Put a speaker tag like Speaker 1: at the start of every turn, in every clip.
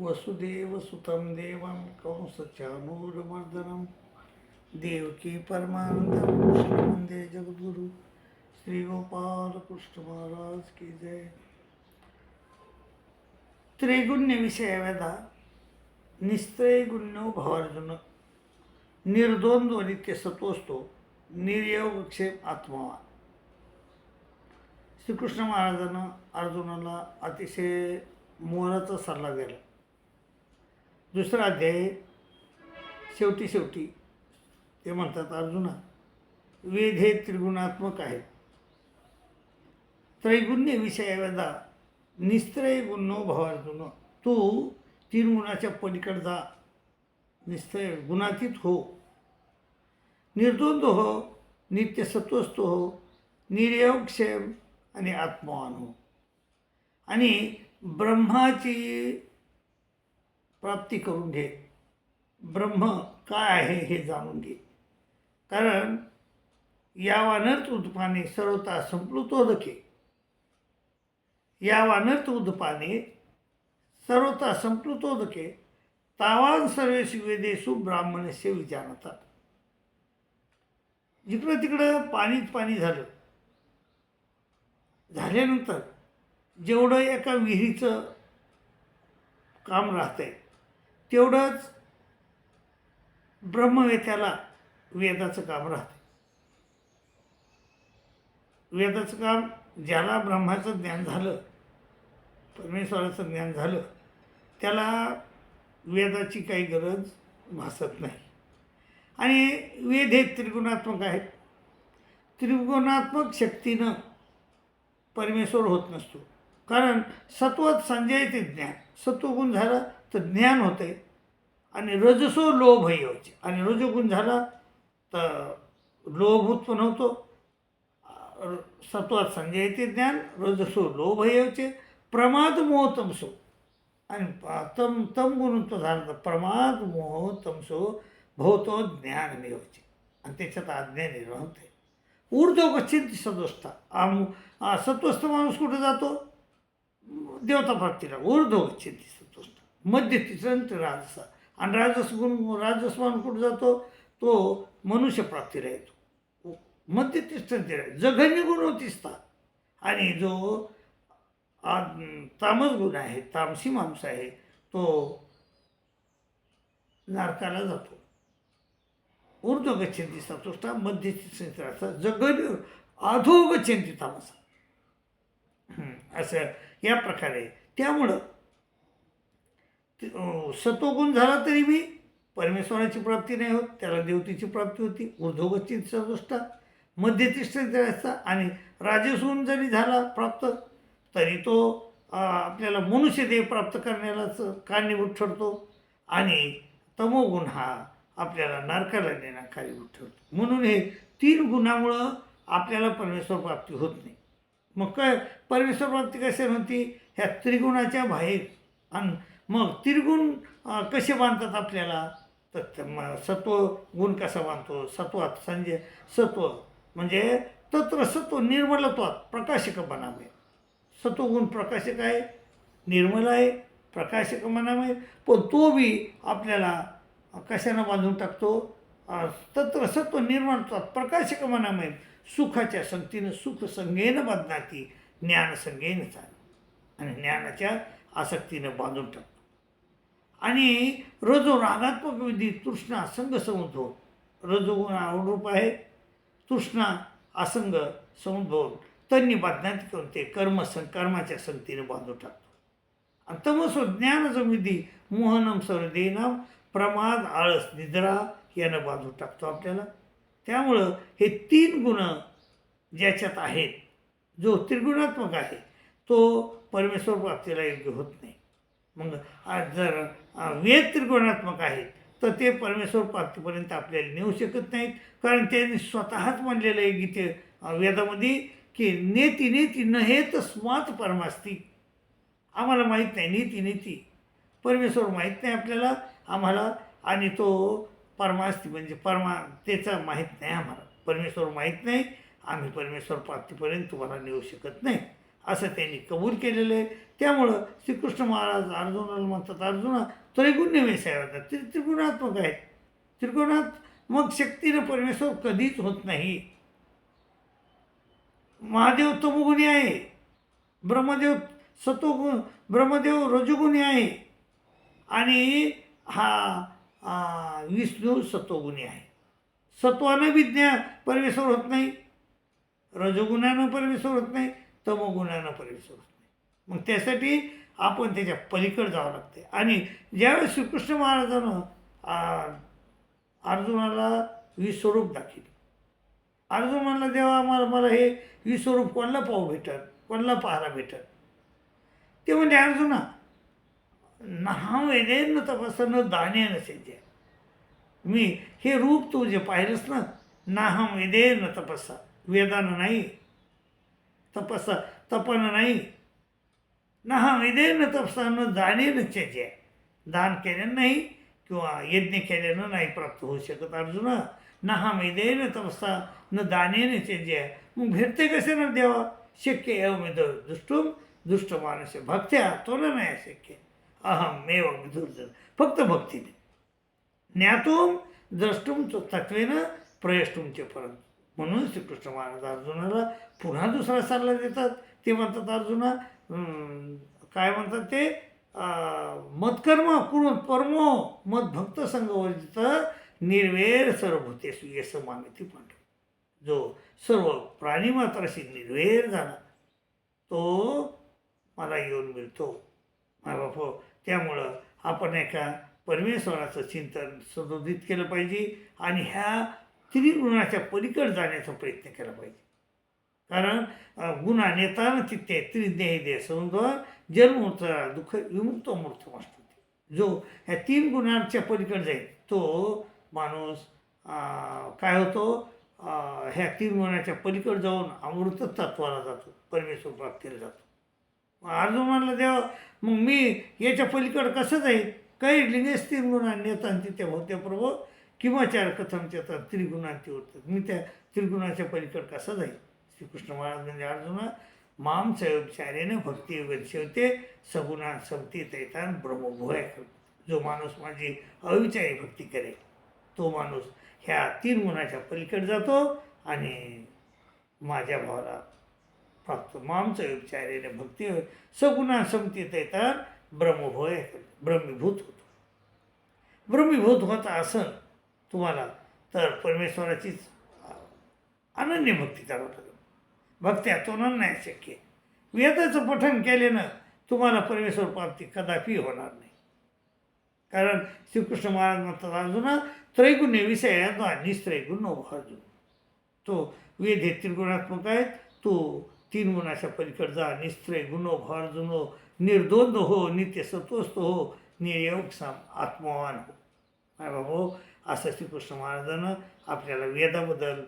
Speaker 1: वसुदेव वसुदेवसुतं देवं कंसचानूरमर्दनं देवकी परमानंदं श्रीमंदे जगद्गुरु। श्री गोपाल कृष्ण महाराज की जय। त्रैगुण्य विषय वेदा। निस्त्रैगुण्यो भावार्जुन। निर्द्वंद्व नित्य सत्वस्तो निर्योगक्षेप आत्मावान। श्रीकृष्ण महाराजानं अर्जुनाला अतिशय मोलाचा सल्ला दिला। दुसरा अध्याय शेवटी शेवटी ते म्हणतात अर्जुना वेद हे त्रिगुणात्मक आहेत. त्रैगुण्य विषय वेदा निस्त्रय गुणो अर्जुन. तू तीन गुणाच्या पलीकडे जा. निस्त्रय गुणातीत हो. निर्द्वंद हो नित्य सत्वस्त हो निर्योगक्षेम आणि आत्मवान हो. आणि ब्रह्माची प्राप्ती करून घे. ब्रह्म काय आहे हे जाणून घे. कारण यावानर्थ उदपाने सर्वता संप्लुतोदके. यावानर्थ उदपाने सर्वता संप्लुतोदके. तावान सर्वेषु वेदेषु ब्राह्मणस्य विचारतात जिकडं तिकडं पाणीच पाणी झालं. झाल्यानंतर जेवढं एका विहिरीचं काम राहतंय तेवढंच ब्रह्मवेत्याला वेदाचं काम राहतं. वेदाचं काम ज्याला ब्रह्माचं ज्ञान झालं परमेश्वराचं ज्ञान झालं त्याला वेदाची काही गरज भासत नाही. आणि वेद हे त्रिगुणात्मक आहेत. त्रिगुणात्मक शक्तीनं परमेश्वर होत नसतो. कारण सत्वत संजय ते ज्ञान. सत्वगुण झालं तर ज्ञान होते. आणि रजसो लोभ यायचे आणि रजोगुण झाला तर लोभ उत्पन्न होतो. सत्वात संजय ते ज्ञान रजसो लोभ यायचे प्रमाद मोह तमसो आणि तम तम गुणत्व झालं तर प्रमाद मोह तमसो भवतो ज्ञान मिळवायचे आणि त्याच्यात आज्ञा निर्माण होते. ऊर्ध्व गच्छन्ति सदोस्ता आम सत्वस्थ माणूस कुठे जातो? देवता प्राप्तीला. ऊर्ध्व गच्छन्ति सत्वस्थ मध्य राजसा. आणि राजस गुण कुठं जातो? तो मनुष्यप्राप्ती येतो मध्य तिष्ठन्ति जघन्य गुण होतीसता आणि जो आ, तामस गुण आहे तामसी माणूस आहे तो नारकाला जातो. ऊर्ध्व गच्छन्ति सतुष्टा मध्य संस्काराचा जगन अधो तामसा. हं, असं या प्रकारे. त्यामुळं सतोगुण झाला तरी बी परमेश्वराची प्राप्ती नाही होत त्याला देवतेची प्राप्ती होती ऊर्ध्व दृष्टा सतुष्टा असता आणि राजसून जरी झाला प्राप्त तरी तो आपल्याला मनुष्यदेह प्राप्त करण्यालाच कारणीभूत ठरतो आणि तमोगुण हा आपल्याला नरकाला नेणं कारणीभूत ठरतो. म्हणून हे तीन गुणामुळं आपल्याला परमेश्वर प्राप्ती होत नाही. मग काय परमेश्वर प्राप्ती कशी होती? ह्या त्रिगुणाच्या बाहेर आणि मग त्रिगुण कसे बांधतात आपल्याला? तर सत्व गुण कसा बांधतो? सत्वात संजय सत्व म्हणजे तत्र सत्व निर्मलत्वात प्रकाशक बनावे. सत्वगुण प्रकाशक आहे निर्मल आहे प्रकाशक म्हणावे पण तो बी आपल्याला कशानं बांधून टाकतो? तत्र सत्व निर्माणत्वात प्रकाशक म्हणावे सुखाच्या संगतीनं सुख संगेनं बांधणाती ज्ञान संगेनं चाल. आणि ज्ञानाच्या आसक्तीनं बांधून टाकतो. आणि रजो रागात्मक विधी तृष्णा संघ समुद्भव रजोगुण आवडरूप आहे. तृष्णा असंग समुद्भव त्यांनी बांधण्यात करून ते कर्म सं कर्माच्या संगतीने बांधून टाकतो. आणि तमसो ज्ञानाचं विधी मोहनम सरदेनाम प्रमाद आळस निद्रा यानं बांधून टाकतो आपल्याला. त्यामुळं हे तीन गुण ज्याच्यात आहेत जो त्रिगुणात्मक आहे तो परमेश्वर प्राप्तीला योग्य होत नाही. मग आज जर वेद त्रिगुणात्मक आहेत तर ते परमेश्वर प्राप्तीपर्यंत आपल्याला नेऊ शकत नाहीत. कारण त्यांनी स्वतःच म्हणलेलं आहे गीते वेदामध्ये की नेती नेती नहेत स्वात परमास्ती. आम्हाला माहीत नाही नेती नेती. परमेश्वर माहीत नाही आपल्याला आम्हाला आणि तो परमास्ती म्हणजे परमा त्याचं माहीत नाही आम्हाला. परमेश्वर माहीत नाही आम्ही परमेश्वर प्राप्तीपर्यंत तुम्हाला नेऊ शकत नाही. असं त्यांनी कबूल केलेलं आहे. त्यामुळं श्रीकृष्ण महाराज अर्जुनाला म्हणतात अर्जुना त्रैगुण्य व्यवसाय होतात ते त्रिगुणात्मक आहेत. त्रिगुणात मग शक्तीनं परमेश्वर कधीच होत नाही. महादेव तमोगुणी आहे. ब्रह्मदेव सतोगुण ब्रह्मदेव रजोगुणी आहे. आणि हा विष्णू सत्वगुणी आहे. सत्वानं विज्ञान परमेश्वर होत नाही. रजोगुणानं परमेश्वर होत नाही. तमोगुणांना परमेश्वर होत नाही. मग त्यासाठी आपण त्याच्या पलीकडे जावं लागते आणि ज्यावेळेस श्रीकृष्ण महाराजानं अर्जुनाला विस्वरूप दाखवले अर्जुन म्हणला देवा मला मला हे विस्वरूप कोणाला पाहू भेटत कोणाला पाहायला भेटत ते म्हणजे अर्जुना नहा वेदेन तपसन दाने नसेचे मी हे रूप तू जे पाहिलंस ना नाहम वेदेन तपस्सा वेदानं नाही तपसा तपनं नाही नहा वेदेन तपसा न दानेन चेचे दान केल्यानं नाही किंवा यज्ञ केल्यानं नाही प्राप्त होऊ शकत अर्जुना हा वेदेन तपसा न दानेन चेजे मग भेटते कसे ना देवा शक्य एवमेद दुष्टुम दुष्ट मानस भक्त्या तो नाही शक्य अहम मेव विधुर्जन फक्त भक्तीने ज्ञातून द्रष्टुम च- तत्वेनं प्रयष्टुमचे परंत म्हणून श्रीकृष्ण महाराज अर्जुनाला पुन्हा दुसरा सल्ला देतात. ते म्हणतात अर्जुना काय म्हणतात ते? मतकर्म कुरुन परमो मत भक्त संघवर्जित निर्वेर सर्वभूतेसु यस मामिती पांडव. जो सर्व प्राणीमात्राशी निर्वेर झाला तो मला येऊन मिळतो. बापो त्यामुळं आपण एका परमेश्वराचं चिंतन सदोदित केलं पाहिजे आणि ह्या त्रिगुणाच्या पलीकडे जाण्याचा प्रयत्न केला पाहिजे. कारण अ, गुणा नेताना चित्ते त्रिज्ञ दे सौंदर जन्मूर्त दुःख विमुक्त मूर्त असतो जो ह्या तीन गुणांच्या पलीकडे जाईल तो माणूस काय होतो? ह्या तीन गुणाच्या पलीकडे जाऊन अमृत तत्वाला जातो परमेश्वर प्राप्तीला जातो. अर्जुन म्हणलं देवा मग मी याच्या पलीकडं कसं जाईल? काही लिंगेश तीन गुणांनी तिथे होते प्रभू किंवा चार कथांच्या चेतन त्रिगुणांती उरतात. मी त्या त्रिगुणाच्या पलीकडं कसं जाईल श्रीकृष्ण महाराज म्हणजे अर्जुना माम सयोपचारेने भक्ती शेवते सगुणा समती तैतान ब्रह्मभुय जो माणूस माझी अविचारी भक्ती करेल तो माणूस ह्या तीन गुणाच्या पलीकडे जातो आणि माझ्या भावाला प्राप्त. मामचं उपचारेने भक्ती होय सगुणा समतीत येतात ब्रह्मभोय ब्रह्मीभूत होतो. ब्रह्मीभूत होत असं तुम्हाला. तर परमेश्वराचीच अनन्य भक्ती करावं लागेल. भक्ती अतोनं नाही शक्य. वेदाचं पठण केल्यानं तुम्हाला परमेश्वर प्राप्ती कदापि होणार नाही. कारण श्रीकृष्ण महाराज म्हणतात अर्जुना त्रैगुण्य विषयाद्वा निस्त्रैगुण अर्जुन. तो वेद हे त्रिगुणात्मक आहेत. तो तीन गुणाच्या पलीकडे जा निस्त्रय गुणो भार्जुनो निर्द्वंद हो नित्य सतोस्त हो नियोग साम आत्मवान हो. बाबा असं श्रीकृष्ण महाराजानं आपल्याला वेदाबद्दल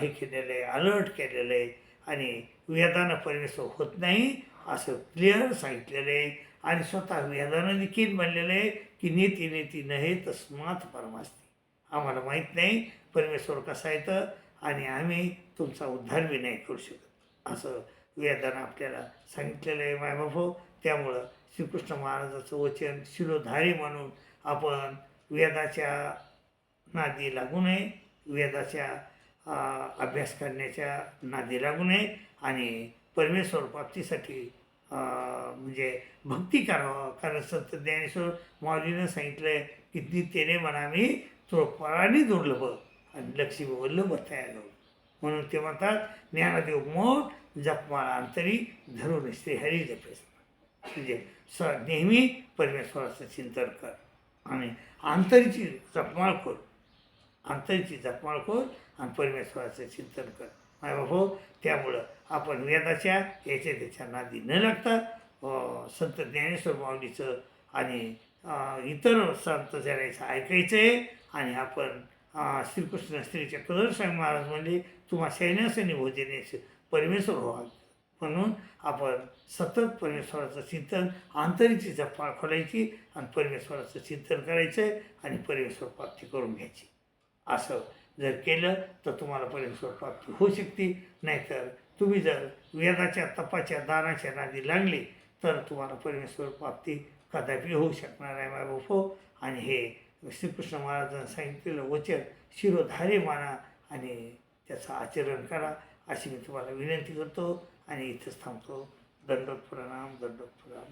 Speaker 1: हे केलेलं आहे अलर्ट केलेलं आहे आणि वेदानं परमेश्वर होत नाही असं क्लिअर सांगितलेलं आहे. आणि स्वतः वेदानं देखील म्हणलेलं आहे की नीती नीती नहे तस्मात परमास्ती. आम्हाला माहीत नाही परमेश्वर कसा येतं आणि आम्ही तुमचा उद्धार बी नाही करू शकत. असं वेदानं आपल्याला सांगितलेलं आहे मायबापो हो. त्यामुळं श्रीकृष्ण महाराजाचं वचन शिरोधारी म्हणून आपण वेदाच्या नादी लागू नये वेदाच्या अभ्यास करण्याच्या नादी लागू नये आणि परमेश्वर प्राप्तीसाठी म्हणजे भक्ती करावं. कारण संत ज्ञानेश्वर माऊलीनं सांगितलं आहे की नित्येने म्हणामी त्रोपराने दुर्लभ आणि लक्ष्मी वल्लभ तयार होऊ म्हणून ते म्हणतात ज्ञानदेव मोठ जपमाळा अंतरी धरून श्रीहरी जपेस म्हणजे स नेहमी परमेश्वराचं चिंतन कर. आणि आंतरची जपमाळ कर. अंतरची जपमाळ खोल आणि परमेश्वराचं चिंतन कर. माय बाबा हो, त्यामुळं आपण वेदाच्या याच्या त्याच्या नादी न लागता संत ज्ञानेश्वर माऊलीचं आणि इतर संत जनाचं ऐकायचं आहे आणि आपण श्रीकृष्ण स्त्रीच्या कदर स्वामी महाराज म्हणले तुम्हा सैन्यासनी भोजनेश परमेश्वर व्हा म्हणून आपण सतत परमेश्वराचं चिंतन आंतरीची जपा खोलायची आणि परमेश्वराचं चिंतन करायचं आहे आणि परमेश्वर प्राप्ती करून घ्यायची. असं जर केलं तर तुम्हाला परमेश्वर प्राप्ती होऊ शकते. नाहीतर तुम्ही जर वेदाच्या तपाच्या दानाच्या नादी लागली तर तुम्हाला परमेश्वर प्राप्ती कदापि होऊ शकणार आहे बाबा हो. आणि हे श्रीकृष्ण महाराजांनी सांगितलेलं वचन शिरोधारे माना आणि त्याचं आचरण करा अशी मी तुम्हाला विनंती करतो. आणि इथंच थांबतो. दंडोत प्रणाम दंडोत प्रणाम